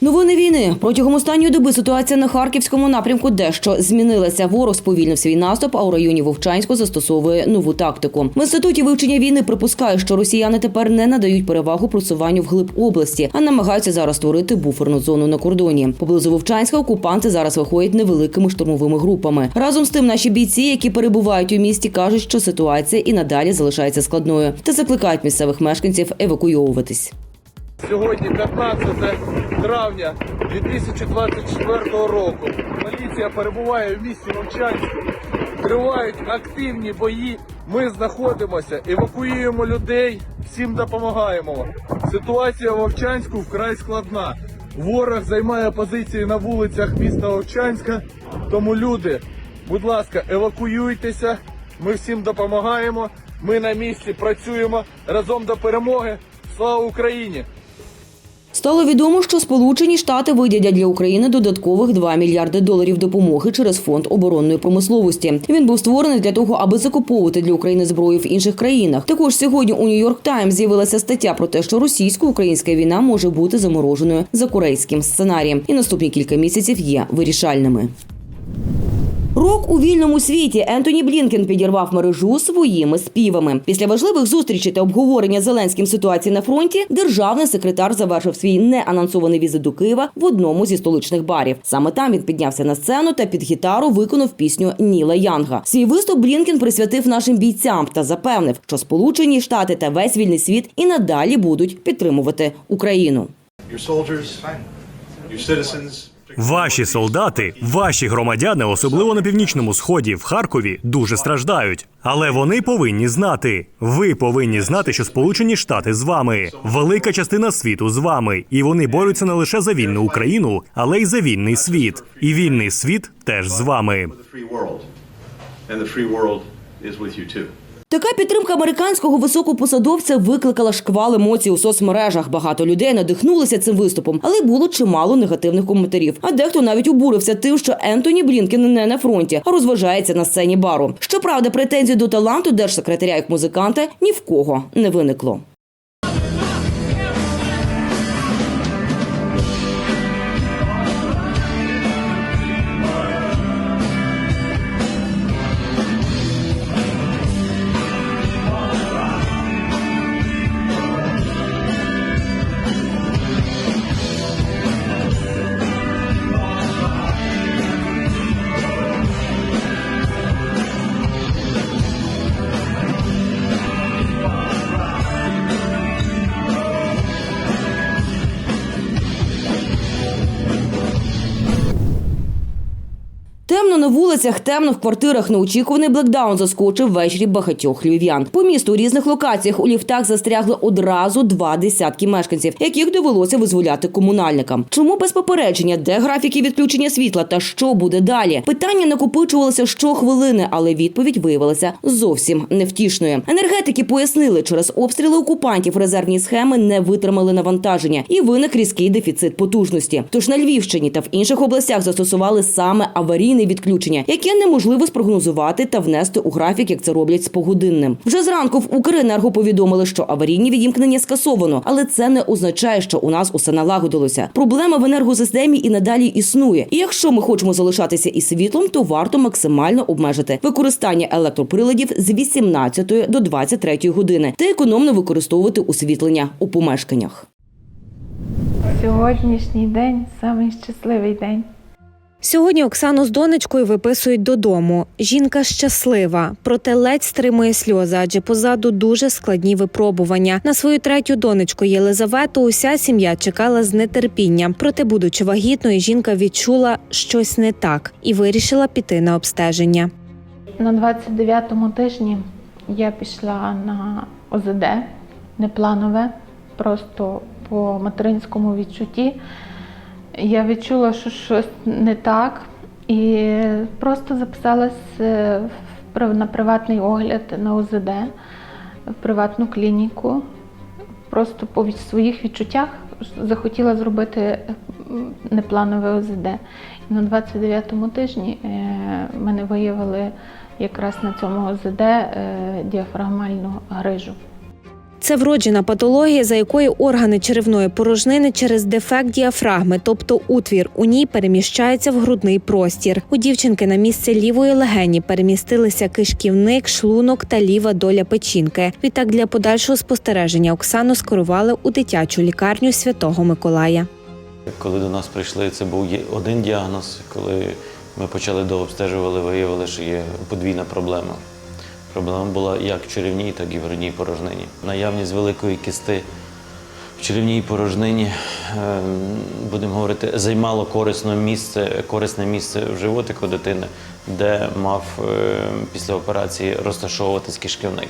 Новини війни протягом останньої доби ситуація на харківському напрямку дещо змінилася. Ворог сповільнив свій наступ, а у районі Вовчанську застосовує нову тактику. В інституті вивчення війни припускають, що росіяни тепер не надають перевагу просуванню вглиб області, а намагаються зараз створити буферну зону на кордоні. Поблизу Вовчанська окупанти зараз виходять невеликими штурмовими групами. Разом з тим, наші бійці, які перебувають у місті, кажуть, що ситуація і надалі залишається складною та закликають місцевих мешканців евакуйовуватись. Сьогодні 15 травня 2024 року. Поліція перебуває в місті Вовчанську. Тривають активні бої. Ми знаходимося, евакуюємо людей, всім допомагаємо. Ситуація в Вовчанську вкрай складна. Ворог займає позиції на вулицях міста Вовчанська. Тому люди, будь ласка, евакуюйтеся. Ми всім допомагаємо. Ми на місці працюємо разом до перемоги. Слава Україні! Стало відомо, що Сполучені Штати видядять для України додаткових 2 мільярди доларів допомоги через фонд оборонної промисловості. Він був створений для того, аби закуповувати для України зброю в інших країнах. Також сьогодні у Нью-Йорк Таймс з'явилася стаття про те, що російсько-українська війна може бути замороженою за корейським сценарієм, і наступні кілька місяців є вирішальними. Рок у вільному світі Ентоні Блінкен підірвав мережу своїми співами. Після важливих зустрічей та обговорення Зеленським ситуації на фронті державний секретар завершив свій неанонсований візит до Києва в одному зі столичних барів. Саме там він піднявся на сцену та під гітару виконав пісню Ніла Янга. Свій виступ Блінкен присвятив нашим бійцям та запевнив, що Сполучені Штати та весь вільний світ і надалі будуть підтримувати Україну. your soldiers, your citizens. Ваші солдати, ваші громадяни, особливо на північному сході, в Харкові, дуже страждають. Але вони повинні знати. Ви повинні знати, що Сполучені Штати з вами, велика частина світу з вами, і вони борються не лише за вільну Україну, але й за вільний світ. І вільний світ теж з вами. Така підтримка американського високопосадовця викликала шквал емоцій у соцмережах. Багато людей надихнулися цим виступом, але було чимало негативних коментарів. А дехто навіть обурився тим, що Ентоні Блінкен не на фронті, а розважається на сцені бару. Щоправда, претензій до таланту держсекретаря як музиканта ні в кого не виникло. Вулицях, темно в квартирах. Неочікуваний блекдаун заскочив ввечері багатьох львів'ян. По місту у різних локаціях у ліфтах застрягли одразу два десятки мешканців, яких довелося визволяти комунальникам. Чому без попередження, де графіки відключення світла та що буде далі? Питання накопичувалося щохвилини, але відповідь виявилася зовсім невтішною. Енергетики пояснили, через обстріли окупантів резервні схеми не витримали навантаження і виник різкий дефіцит потужності. Тож на Львівщині та в інших областях застосували саме аварійне відключення, яке неможливо спрогнозувати та внести у графік, як це роблять з погодинним. Вже зранку в Укренерго повідомили, що аварійні відімкнення скасовано, але це не означає, що у нас усе налагодилося. Проблема в енергосистемі і надалі існує. І якщо ми хочемо залишатися із світлом, то варто максимально обмежити використання електроприладів з 18 до 23 години та економно використовувати освітлення у помешканнях. Сьогоднішній день самий щасливий день. Сьогодні Оксану з донечкою виписують додому. Жінка щаслива, проте ледь стримує сльози, адже позаду дуже складні випробування. На свою третю донечку Єлизавету уся сім'я чекала з нетерпінням. Проте, будучи вагітною, жінка відчула щось не так і вирішила піти на обстеження. На 29-му тижні я пішла на ОЗД, непланове, просто по материнському відчутті. Я відчула, що щось не так, і просто записалась е, на приватний огляд на ОЗД, в приватну клініку. Просто по своїх відчуттях захотіла зробити непланове ОЗД. І на 29-му тижні е, мене виявили якраз на цьому ОЗД е, діафрагмальну грижу. Це вроджена патологія, за якою органи черевної порожнини через дефект діафрагми, тобто утвір у ній переміщаються в грудний простір. У дівчинки на місце лівої легені перемістилися кишківник, шлунок та ліва доля печінки. Відтак для подальшого спостереження Оксану скерували у дитячу лікарню Святого Миколая. Коли до нас прийшли, це був один діагноз. Коли ми почали дообстежували, виявили, що є подвійна проблема. Проблема була як в черевній, так і в грудній порожнині. Наявність великої кисти в черевній порожнині, ем, будемо говорити, займало корисне місце, корисне місце в животику дитини, де мав ем, після операції розташовуватись кишківник.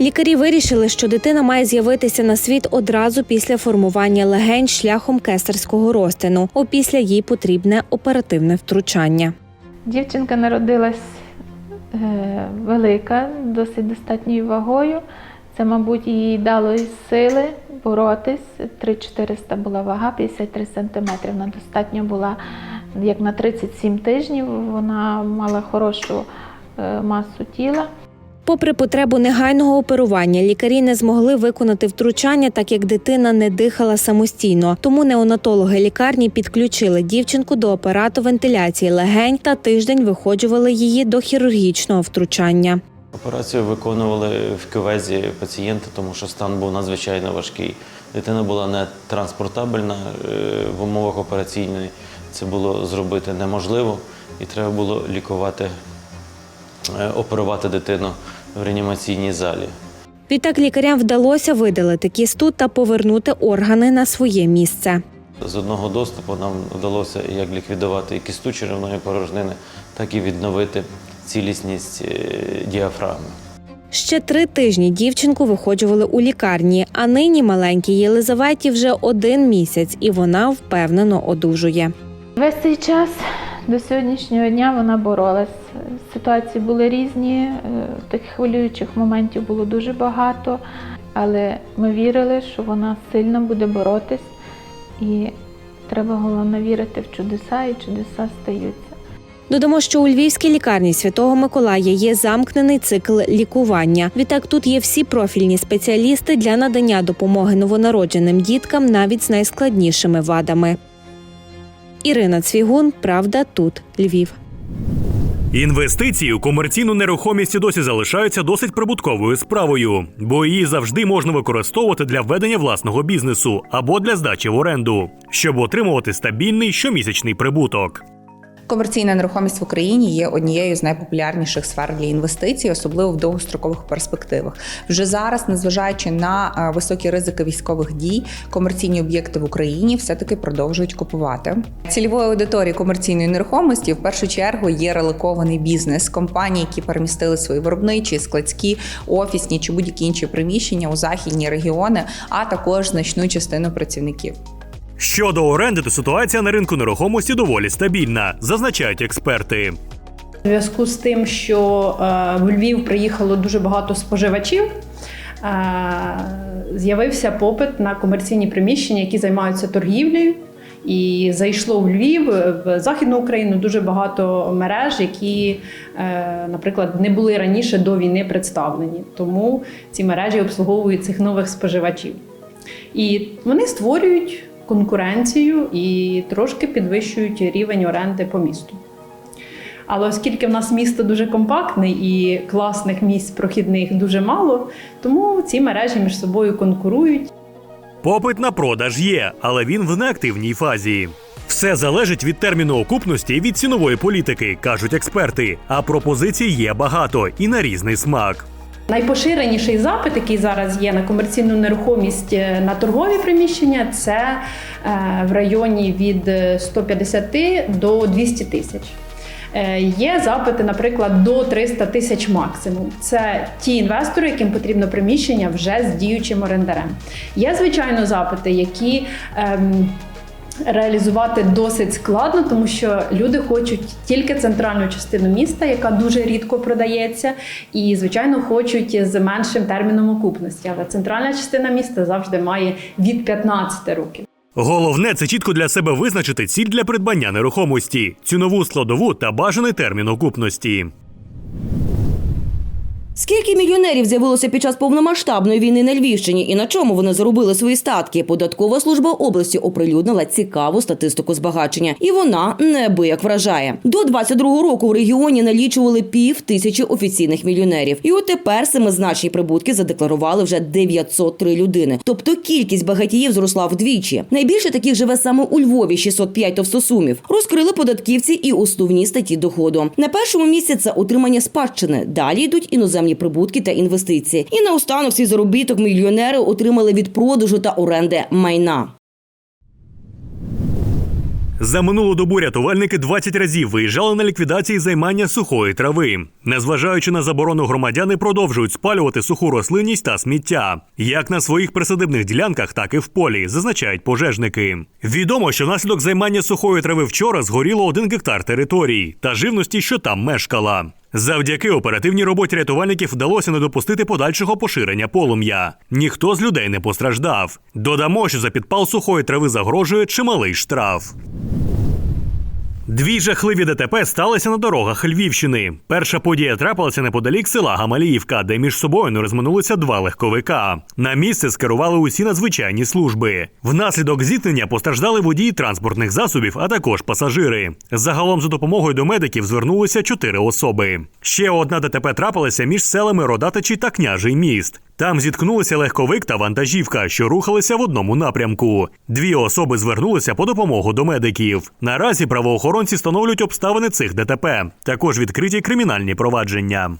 Лікарі вирішили, що дитина має з'явитися на світ одразу після формування легень шляхом кесарського розтину. Опісля їй потрібне оперативне втручання. Дівчинка народилась велика, досить достатньою вагою. Це, мабуть, їй дало сили боротись. 3-400 була вага, 53 сантиметри. Вона достатньо була як на 37 тижнів. Вона мала хорошу е, масу тіла. Попри потребу негайного оперування, лікарі не змогли виконати втручання, так як дитина не дихала самостійно. Тому неонатологи лікарні підключили дівчинку до апарату вентиляції легень та тиждень виходжували її до хірургічного втручання. Операцію виконували в кювезі пацієнта, тому що стан був надзвичайно важкий. Дитина була не транспортабельна е, в умовах операційної. Це було зробити неможливо, і треба було лікувати, е, оперувати дитину в реанімаційній залі. Відтак лікарям вдалося видалити кісту та повернути органи на своє місце. З одного доступу нам вдалося як ліквідувати і кісту черевної порожнини, так і відновити цілісність е, діафрагми. Ще три тижні дівчинку виходжували у лікарні, а нині маленькій Єлизаветі вже один місяць, і вона впевнено одужує. Весь цей час до сьогоднішнього дня вона боролась. Ситуації були різні, е, таких хвилюючих моментів було дуже багато, але ми вірили, що вона сильно буде боротись, і треба головне вірити в чудеса, і чудеса стаються. Додамо, що у львівській лікарні Святого Миколая є замкнений цикл лікування. Відтак тут є всі профільні спеціалісти для надання допомоги новонародженим діткам навіть з найскладнішими вадами. Ірина Цвігун, Правда, тут Львів. Інвестиції у комерційну нерухомість і досі залишаються досить прибутковою справою, бо її завжди можна використовувати для введення власного бізнесу або для здачі в оренду, щоб отримувати стабільний щомісячний прибуток. Комерційна нерухомість в Україні є однією з найпопулярніших сфер для інвестицій, особливо в довгострокових перспективах. Вже зараз, незважаючи на е, високі ризики військових дій, комерційні об'єкти в Україні все-таки продовжують купувати. Цільовою аудиторією комерційної нерухомості в першу чергу є релокований бізнес компанії, які перемістили свої виробничі, складські, офісні чи будь-які інші приміщення у західні регіони, а також значну частину працівників. Щодо оренди, то ситуація на ринку нерухомості доволі стабільна, зазначають експерти. У зв'язку з тим, що е, в Львів приїхало дуже багато споживачів, е, з'явився попит на комерційні приміщення, які займаються торгівлею. І зайшло в Львів, в Західну Україну дуже багато мереж, які, е, наприклад, не були раніше до війни представлені. Тому ці мережі обслуговують цих нових споживачів. І вони створюють конкуренцію і трошки підвищують рівень оренди по місту. Але оскільки в нас місто дуже компактне і класних місць прохідних дуже мало, тому ці мережі між собою конкурують. Попит на продаж є, але він в неактивній фазі. Все залежить від терміну окупності і від цінової політики, кажуть експерти. А пропозицій є багато і на різний смак. Найпоширеніший запит, який зараз є на комерційну нерухомість е, на торгові приміщення, це е, в районі від е, 150 до 200 тисяч. Е, Є запити, наприклад, до 300 тисяч максимум. Це ті інвестори, яким потрібно приміщення вже з діючим орендарем. Є, звичайно, запити, які ем, реалізувати досить складно, тому що люди хочуть тільки центральну частину міста, яка дуже рідко продається, і звичайно хочуть з меншим терміном окупності. Але центральна частина міста завжди має від 15 років. Головне це чітко для себе визначити ціль для придбання нерухомості, цінову складову та бажаний термін окупності. Скільки мільйонерів з'явилося під час повномасштабної війни на Львівщині і на чому вони заробили свої статки? Податкова служба області оприлюднила цікаву статистику збагачення, і вона неабияк вражає. До 22-го року в регіоні налічували пів тисячі офіційних мільйонерів. І от тепер семизначні прибутки задекларували вже 903 людини. Тобто кількість багатіїв зросла вдвічі. Найбільше таких живе саме у Львові 605 товстосумів. Розкрили податківці і основні статті доходу. На першому місці це отримання спадщини. Далі йдуть іноземні прибутки та інвестиції. І наостанок свій заробіток мільйонери отримали від продажу та оренди майна. За минулу добу рятувальники 20 разів виїжджали на ліквідації займання сухої трави. Незважаючи на заборону, громадяни продовжують спалювати суху рослинність та сміття, як на своїх присадибних ділянках, так і в полі, зазначають пожежники. Відомо, що внаслідок займання сухої трави вчора згоріло один гектар територій та живності, що там мешкала. Завдяки оперативній роботі рятувальників вдалося не допустити подальшого поширення полум'я. Ніхто з людей не постраждав. Додамо, що за підпал сухої трави загрожує чималий штраф. Дві жахливі ДТП сталися на дорогах Львівщини. Перша подія трапилася неподалік села Гамаліївка, де між собою не розминулися два легковика. На місце скерували усі надзвичайні служби. Внаслідок зіткнення постраждали водії транспортних засобів, а також пасажири. Загалом за допомогою до медиків звернулися чотири особи. Ще одна ДТП трапилася між селами Родатичі та Княжий міст. Там зіткнулися легковик та вантажівка, що рухалися в одному напрямку. Дві особи звернулися по допомогу до медиків. Наразі правоохоронці встановлюють обставини цих ДТП. Також відкриті кримінальні провадження.